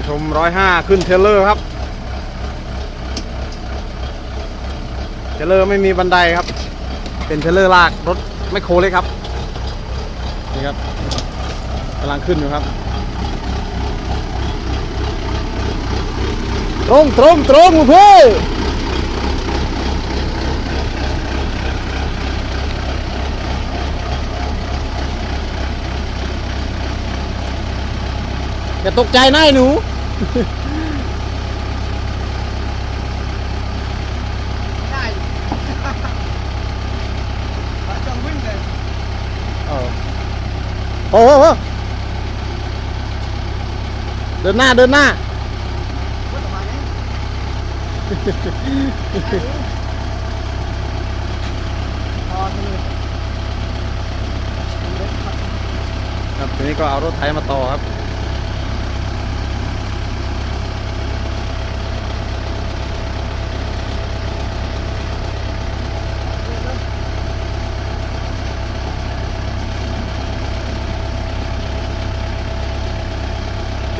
มาชมร้อยห้าขึ้นเทรลเลอร์ครับ เทรลเลอร์ไม่มีบันไดครับ เป็นเทรลเลอร์ลากรถไม่โคเล็กครับ นี่ครับกำลังขึ้นอยู่ครับ ตรงตรงตรงเพื่อ ย่าตกใจนะไอ้หนู ได้จังวิ่งเลยเออโอ้โหโอ้โหเดินหน้าเดินหน้า ว่าประมาณนี้พอเลยครับทีนี้ก็เอารถไถมาต่อครับ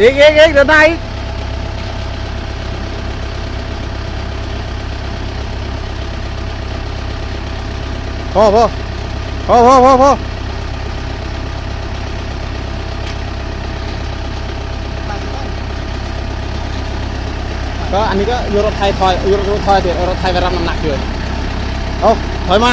อีกอีกอีกเดินหน้าอีกพอพอพอพอพอพอก็อันนี้ก็ยูโรไทยถอยยูโรไทยเดี๋ยวยูโรไทยไปรับน้ำหนักอยู่เอาถอยมา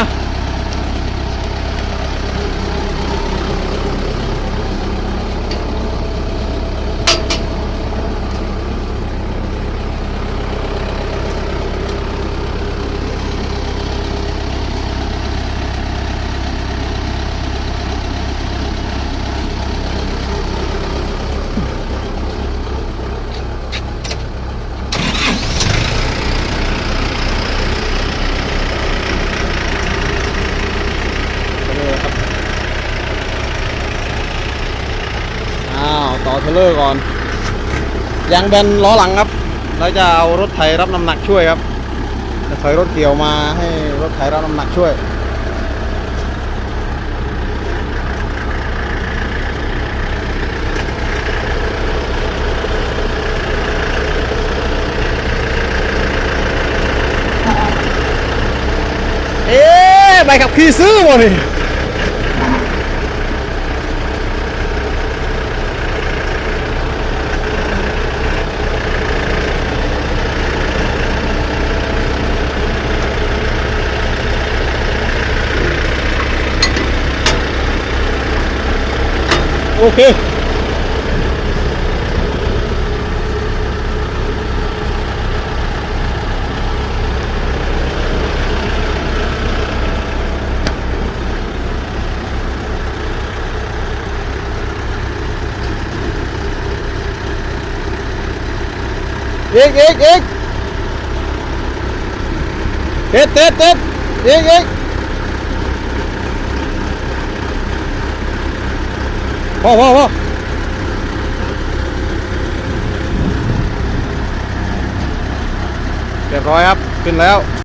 ไปเลยครับอ้าวต่อ เทรลเลอร์ก่อนยางแบนล้อหลังครับแล้วจะเอารถไถรับน้ำหนักช่วยครับจะถอยรถเกี่ยวมาให้รถไถรับน้ำหนักช่วยเอ๊ะใบขับขี่ซื้อบ่นี่ ต็ดเต็ดอีกอีก พอพอพอเรียบร้อยครับ ขึ้นแล้ว